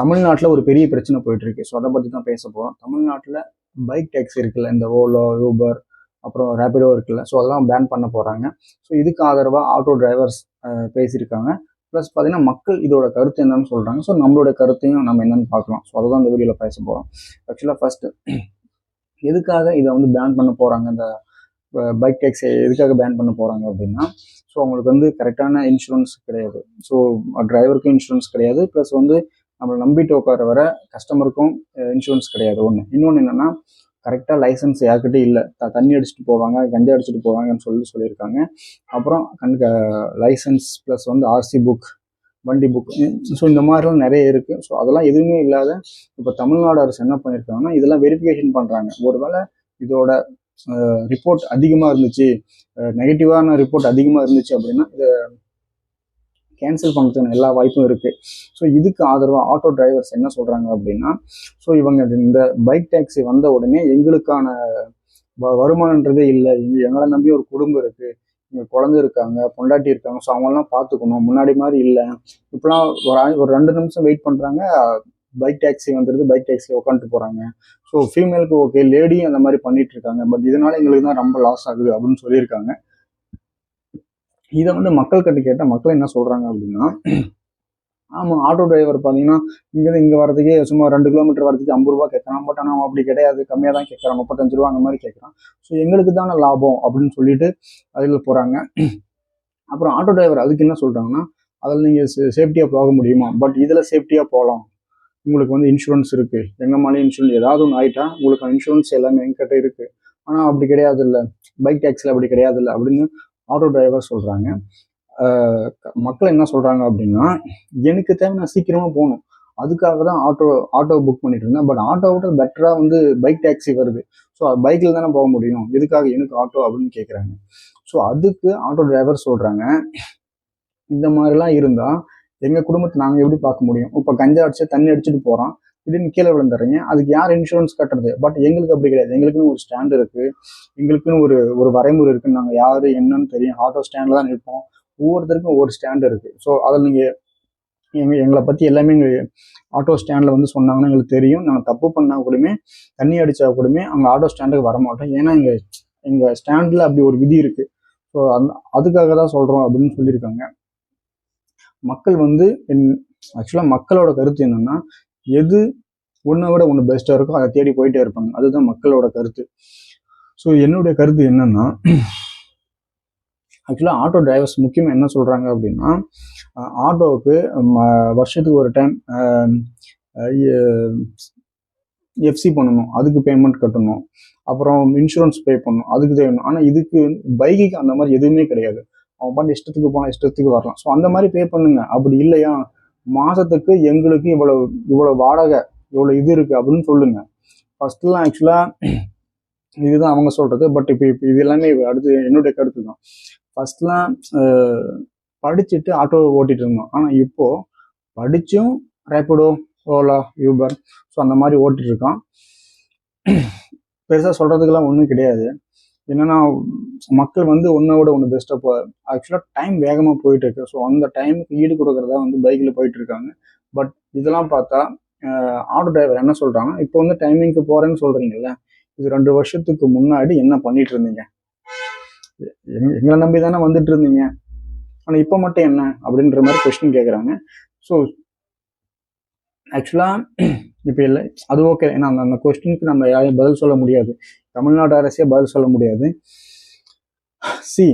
தமிழ்நாட்டில் ஒரு பெரிய பிரச்சனை போயிட்டு இருக்கு ஸோ அதை பற்றி தான் பேச போகிறோம் தமிழ்நாட்டில் பைக் டேக்ஸி இருக்குல்ல இந்த ஓலோ ஊபர் அப்புறம் ரேபிடோ இருக்குல்ல ஸோ அதெல்லாம் பேன் பண்ண போகிறாங்க ஸோ இதுக்கு ஆதரவாக ஆட்டோ டிரைவர்ஸ் பேசியிருக்காங்க. ப்ளஸ் பார்த்தீங்கன்னா மக்கள் இதோட கருத்து என்னன்னு சொல்கிறாங்க ஸோ நம்மளோட கருத்தையும் நம்ம என்னன்னு பார்க்கலாம். ஸோ அதுதான் இந்த வீடியோவில் பேச போகிறோம் ஆக்சுவலாக ஃபஸ்ட்டு எதுக்காக இதை வந்து பேன் பண்ண போகிறாங்க இந்த பைக் டேக்ஸி எதுக்காக பேன் பண்ண போகிறாங்க அப்படின்னா ஸோ அவங்களுக்கு வந்து கரெக்டான இன்சூரன்ஸ் கிடையாது. ஸோ டிரைவருக்கும் இன்சூரன்ஸ் கிடையாது. ப்ளஸ் வந்து நம்மளை நம்பிட்டு உட்கார வர கஸ்டமருக்கும் இன்சூரன்ஸ் கிடையாது. ஒன்று இன்னொன்று என்னென்னா கரெக்டாக லைசன்ஸ் யார்கிட்டயும் இல்லை. த- தண்ணி அடிச்சுட்டு போவாங்க கஞ்சா அடிச்சுட்டு போவாங்கன்னு சொல்லி சொல்லியிருக்காங்க. அப்புறம் கணக்கு லைசன்ஸ் ப்ளஸ் வந்து ஆர்சி புக் வண்டி புக் ஸோ இந்த மாதிரிலாம் நிறைய இருக்குது ஸோ அதெல்லாம் எதுவுமே இல்லாத இப்போ தமிழ்நாடு அரசு என்ன பண்ணியிருக்காங்கன்னா இதெல்லாம் வெரிஃபிகேஷன் பண்ணுறாங்க ஒருவேளை இதோட ரிப்போர்ட் அதிகமாக இருந்துச்சு நெகட்டிவான ரிப்போர்ட் அதிகமாக இருந்துச்சு அப்படின்னா இதை கேன்சல் பண்ணுறதுக்கான எல்லா வாய்ப்பும் இருக்குது ஸோ இதுக்கு ஆதரவாக ஆட்டோ டிரைவர்ஸ் என்ன சொல்கிறாங்க அப்படின்னா ஸோ இவங்க இந்த பைக் டாக்ஸி வந்த உடனே எங்களுக்கான வ- வருமானன்றதே இல்லை. எங்கள் எங்களை நம்பி ஒரு குடும்பம் இருக்குது இங்கே குழந்தை இருக்காங்க பொண்டாட்டி இருக்காங்க. ஸோ அவங்களாம் பார்த்துக்கணும் முன்னாடி மாதிரி இல்லை. இப்போலாம் ஒரு ஆ- ஒரு ரெண்டு நிமிஷம் வெயிட் பண்ணுறாங்க பைக் டாக்ஸி வந்துடுது பைக் டாக்ஸியில் உட்காந்துட்டு போகிறாங்க ஸோ ஃபீமேலுக்கு ஓகே லேடியும் அந்த மாதிரி பண்ணிட்டு இருக்காங்க. பட் இதனால எங்களுக்கு தான் ரொம்ப லாஸ் ஆகுது அப்படின்னு சொல்லியிருக்காங்க. இதை வந்து மக்கள் கிட்ட கேட்டால் மக்கள் என்ன சொல்கிறாங்க அப்படின்னா ஆமாம் ஆட்டோ டிரைவர் பார்த்தீங்கன்னா இங்கேருந்து இங்கே வரதுக்கே சும்மா ரெண்டு கிலோமீட்டர் வரதுக்கு ஐம்பது ரூபா கேட்குறான் பட் ஆனால் அப்படி கிடையாது. கம்மியாக தான் கேட்குறான் முப்பத்தஞ்சு ரூபா அந்த மாதிரி கேட்குறான் ஸோ எங்களுக்கு தானே லாபம் அப்படின்னு சொல்லிட்டு அதில் போகிறாங்க அப்புறம் ஆட்டோ டிரைவர் அதுக்கு என்ன சொல்கிறாங்கன்னா அதில் நீங்கள் சேஃப்டியாக போக முடியுமா? பட் இதில் சேஃப்டியாக போகலாம். உங்களுக்கு வந்து இன்சூரன்ஸ் இருக்குது எங்கள் மேலே இன்சூரன்ஸ் ஏதாவது ஒன்று ஆயிட்டா உங்களுக்கு இன்சூரன்ஸ் எல்லாமே எங்கிட்ட இருக்குது ஆனால் அப்படி கிடையாது இல்லை பைக் டேக்ஸில் அப்படி கிடையாது இல்லை அப்படின்னு ஆட்டோ டிரைவர் சொல்கிறாங்க மக்கள் என்ன சொல்கிறாங்க அப்படின்னா எனக்கு தேவை நான் சீக்கிரமாக போகணும். அதுக்காக தான் ஆட்டோ ஆட்டோ புக் பண்ணிட்டு இருந்தேன். பட் ஆட்டோ விட பெட்டராக வந்து பைக் டாக்ஸி வருது. ஸோ பைக்கில் தானே போக முடியும். எதுக்காக எனக்கு ஆட்டோ அப்படின்னு கேட்குறாங்க ஸோ அதுக்கு ஆட்டோ டிரைவர் சொல்கிறாங்க இந்த மாதிரிலாம் இருந்தால் எங்கள் குடும்பத்தை நாங்கள் எப்படி பார்க்க முடியும்? இப்போ கஞ்சா அடிச்சு தண்ணி அடிச்சுட்டு போகிறோம் திடீர்னு கீழே விழுந்துடுறீங்க. அதுக்கு யார் இன்சூரன்ஸ் கட்டுறது? பட் எங்களுக்கு அப்படி கிடையாது. எங்களுக்குன்னு ஒரு ஸ்டாண்ட் இருக்குது எங்களுக்குன்னு ஒரு ஒரு வரைமுறை இருக்குன்னு நாங்கள் யார் என்னன்னு தெரியும். ஆட்டோ ஸ்டாண்டில் தான் நிற்போம். ஒவ்வொருத்தருக்கும் ஒவ்வொரு ஸ்டாண்ட் இருக்குது ஸோ அதில் நீங்கள் எங்க எங்களை பற்றி எல்லாமே எங்கள் ஆட்டோ ஸ்டாண்டில் வந்து சொன்னாங்கன்னா எங்களுக்கு தெரியும். நாங்கள் தப்பு பண்ணால் கூடமே தண்ணி அடித்தா கூடமே அங்கே ஆட்டோ ஸ்டாண்டுக்கு வர மாட்டோம் ஏன்னா எங்கள் எங்கள் ஸ்டாண்டில் அப்படி ஒரு விதி இருக்குது ஸோ அந்த அதுக்காக தான் சொல்கிறோம் அப்படின்னு சொல்லியிருக்காங்க. மக்கள் வந்து என் ஆக்சுவலாக மக்களோட கருத்து என்னன்னா எது ஒன்றை விட ஒன்று பெஸ்ட்டாக இருக்கோ அதை தேடி போயிட்டே இருப்பாங்க. அதுதான் மக்களோட கருத்து. ஸோ என்னுடைய கருத்து என்னன்னா ஆக்சுவலாக ஆட்டோ டிரைவர்ஸ் முக்கியமாக என்ன சொல்கிறாங்க அப்படின்னா ஆட்டோவுக்கு ம- வருஷத்துக்கு ஒரு டைம் எஃப்சி பண்ணணும். அதுக்கு பேமெண்ட் கட்டணும். அப்புறம் இன்சூரன்ஸ் பே பண்ணணும். அதுக்கு தேவைணும் ஆனால் இதுக்கு பைக்குக்கு அந்த மாதிரி எதுவுமே கிடையாது. அவன் பாட்டு இஷ்டத்துக்கு போனால் இஷ்டத்துக்கு வரலாம். ஸோ அந்த மாதிரி பே பண்ணுங்க. அப்படி இல்லையா? மாதத்துக்கு எங்களுக்கு இவ்வளோ இவ்வளோ வாடகை இவ்வளோ இது இருக்குது அப்படின்னு சொல்லுங்க. ஃபர்ஸ்ட்லாம் ஆக்சுவலாக இதுதான் அவங்க சொல்கிறது பட் இப்போ இப்போ இது எல்லாமே அடுத்து என்னுடைய கருத்து தான். ஃபர்ஸ்ட்லாம் படிச்சுட்டு ஆட்டோ ஓட்டிட்டு இருந்தோம். ஆனால் இப்போ படிச்சும் ரேப்பிடோ ஓலா யூபர் ஸோ அந்த மாதிரி ஓட்டிட்டு இருக்கோம் பெருசாக சொல்கிறதுக்கெல்லாம் ஒன்றும் கிடையாது. என்னன்னா மக்கள் வந்து ஒன்றை விட ஒன்று பெஸ்ட்டாக போ ஆக்சுவலாக டைம் வேகமாக போயிட்டு இருக்கு. ஸோ அந்த டைமுக்கு ஈடு கொடுக்குறதா வந்து பைக்கில் போயிட்டு இருக்காங்க. பட் இதெல்லாம் பார்த்தா ஆட்டோ டிரைவர் என்ன சொல்கிறாங்க இப்போ வந்து டைமிங்க்கு போகிறேன்னு சொல்கிறீங்கல்ல இது ரெண்டு வருஷத்துக்கு முன்னாடி என்ன பண்ணிட்டு இருந்தீங்க? எங்களை நம்பி தானே வந்துட்டு இருந்தீங்க? ஆனால் இப்போ மட்டும் என்ன? அப்படின்ற மாதிரி கொஸ்டின் கேட்குறாங்க ஸோ ஆக்சுவலாக இப்போ இல்லை. அது ஓகே ஏன்னா அந்த அந்த கொஸ்டினுக்கு நம்ம யாரையும் பதில் சொல்ல முடியாது. தமிழ்நாடு அரசே பதில் சொல்ல முடியாது. சி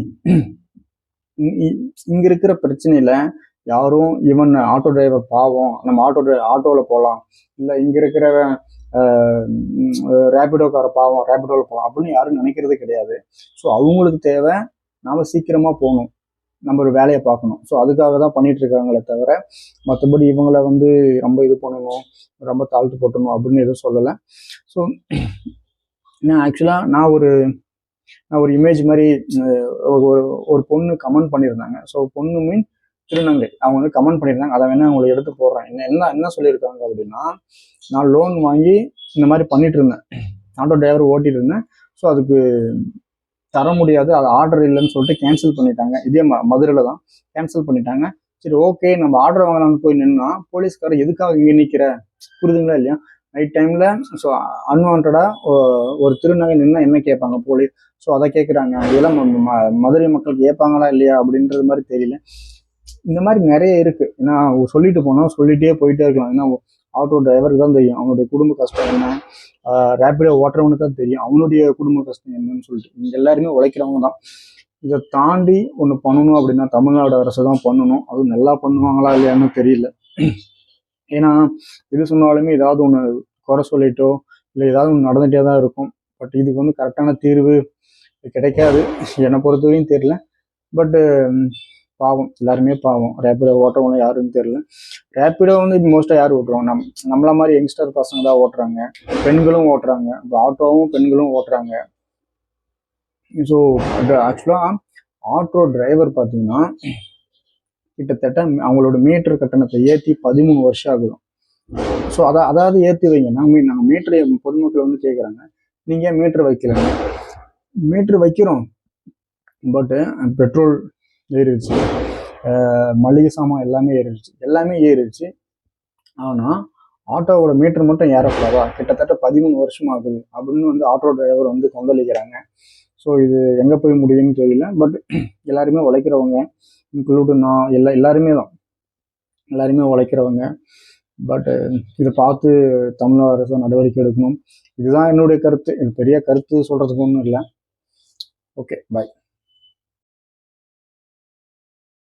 இங்கே இருக்கிற பிரச்சனையில் யாரும் இவன் ஆட்டோ டிரைவர் பாவம் நம்ம ஆட்டோ டிரைவர் ஆட்டோவில் போகலாம் இல்லை இங்கே இருக்கிற ரேபிடோக்கார பாவம் ரேபிடோவில் போகலாம் அப்படின்னு யாரும் நினைக்கிறது கிடையாது. ஸோ அவங்களுக்கு தேவை நாம் சீக்கிரமாக போகணும். நம்ம ஒரு வேலையை பார்க்கணும். ஸோ அதுக்காக தான் பண்ணிட்டு இருக்காங்களே தவிர மற்றபடி இவங்கள வந்து ரொம்ப இது பண்ணணும் ரொம்ப தாழ்த்து போட்டணும் அப்படின்னு எதுவும் சொல்லலை. ஸோ நான் ஆக்சுவலாக நான் ஒரு நான் ஒரு இமேஜ் மாதிரி ஒரு ஒரு பொண்ணு கமெண்ட் பண்ணியிருந்தாங்க. ஸோ பொண்ணு மீன் திருநங்கை. அவங்க வந்து கமெண்ட் பண்ணியிருந்தாங்க. அதை வேணா அவங்களை எடுத்து போடுறேன். என்ன என்ன என்ன சொல்லியிருக்காங்க அப்படின்னா நான் லோன் வாங்கி இந்த மாதிரி பண்ணிட்டு இருந்தேன். ஆட்டோ டிரைவர் ஓட்டிட்டு இருந்தேன். ஸோ அதுக்கு தர முடியாது அது ஆர்டர் இல்லைன்னு சொல்லிட்டு கேன்சல் பண்ணிட்டாங்க. இதே ம மதுரையில் தான் கேன்சல் பண்ணிட்டாங்க. சரி ஓகே நம்ம ஆர்டர் வாங்கலாம்னு போய் நின்னா போலீஸ்காரர் எதுக்காக இங்கே நிற்கிற புரியுதுங்களா இல்லையா? நைட் டைமில் ஸோ அன்வான்டாக ஒரு திருநகை நின்னா என்ன கேட்பாங்க போலீஸ்? ஸோ அதை கேட்குறாங்க. இதெல்லாம் ம- மதுரை மக்கள் கேட்பாங்களா இல்லையா அப்படின்றது மாதிரி தெரியல. இந்த மாதிரி நிறைய இருக்கு. ஏன்னா சொல்லிட்டு போனால் சொல்லிட்டே போயிட்டே இருக்கலாம். ஏன்னா ஆட்டோ டிரைவருக்கு தான் தெரியும். அவனுடைய குடும்ப கஷ்டம் என்ன? ரேப்பிடோ ஓட்டுறவனுக்கு தான் தெரியும். அவனுடைய குடும்ப கஷ்டம் என்னன்னு சொல்லிட்டு. இங்க எல்லாருமே உழைக்கிறவங்க தான். இதை தாண்டி ஒன்று பண்ணணும் அப்படின்னா தமிழ்நாடு அரசு தான் பண்ணணும். அதுவும் நல்லா பண்ணுவாங்களா இல்லையான்னு தெரியல. ஏன்னா எது சொன்னாலுமே ஏதாவது ஒன்று குறை சொல்லிட்டோ இல்லை ஏதாவது ஒன்று நடந்துகிட்டே தான் இருக்கும். பட் இதுக்கு வந்து கரெக்டான தீர்வு கிடைக்காது. என்னை பொறுத்தவரையும் தெரியல. பட்டு பாவம் எல்லாருமே பாவம். ரேப்பிடோ ஓட்டுறவங்க யாருன்னு தெரியல. ரேப்பிடோ வந்து மோஸ்ட்டாக யார் ஓட்டுறோம்? நம் நம்மள மாதிரி யங்ஸ்டர் பசங்க தான் ஓட்டுறாங்க. பெண்களும் ஓட்டுறாங்க. இப்போ ஆட்டோவும் பெண்களும் ஓட்டுறாங்க. ஸோ ஆக்சுவலாக ஆட்டோ டிரைவர் பார்த்தீங்கன்னா கிட்டத்தட்ட அவங்களோட மீட்டர் கட்டணத்தை ஏற்றி பதிமூணு வருஷம் ஆகுதும் ஸோ அதை அதாவது ஏற்றி வைங்க. நாங்கள் நாங்கள் மீட்டரை பொதுமக்கள் வந்து கேட்குறாங்க நீங்கள் ஏன் மீட்டர் வைக்கலங்க மீட்ரு வைக்கிறோம். பட்டு பெட்ரோல் ஏறிடுச்சு. மளிகை சாமான் எல்லாமே ஏறிடுச்சு. எல்லாமே ஏறிடுச்சு. ஆனால் ஆட்டோவோட மீட்டர் மட்டும் ஏறக்கூடாதா கிட்டத்தட்ட பதிமூணு வருஷம் ஆகுது அப்படின்னு வந்து ஆட்டோ டிரைவர் வந்து கொந்தளிக்கிறாங்க. ஸோ இது எங்கே போய் முடியும்னு தெரியல. பட் எல்லாருமே உழைக்கிறவங்க இன்க்ளூடு நான் எல்லா எல்லாருமே தான். எல்லாருமே உழைக்கிறவங்க. பட் இதை பார்த்து தமிழக அரசு நடவடிக்கை எடுக்கணும். இதுதான் என்னுடைய கருத்து. பெரிய கருத்து சொல்கிறதுக்கு ஒன்றும் இல்லை. Okay bye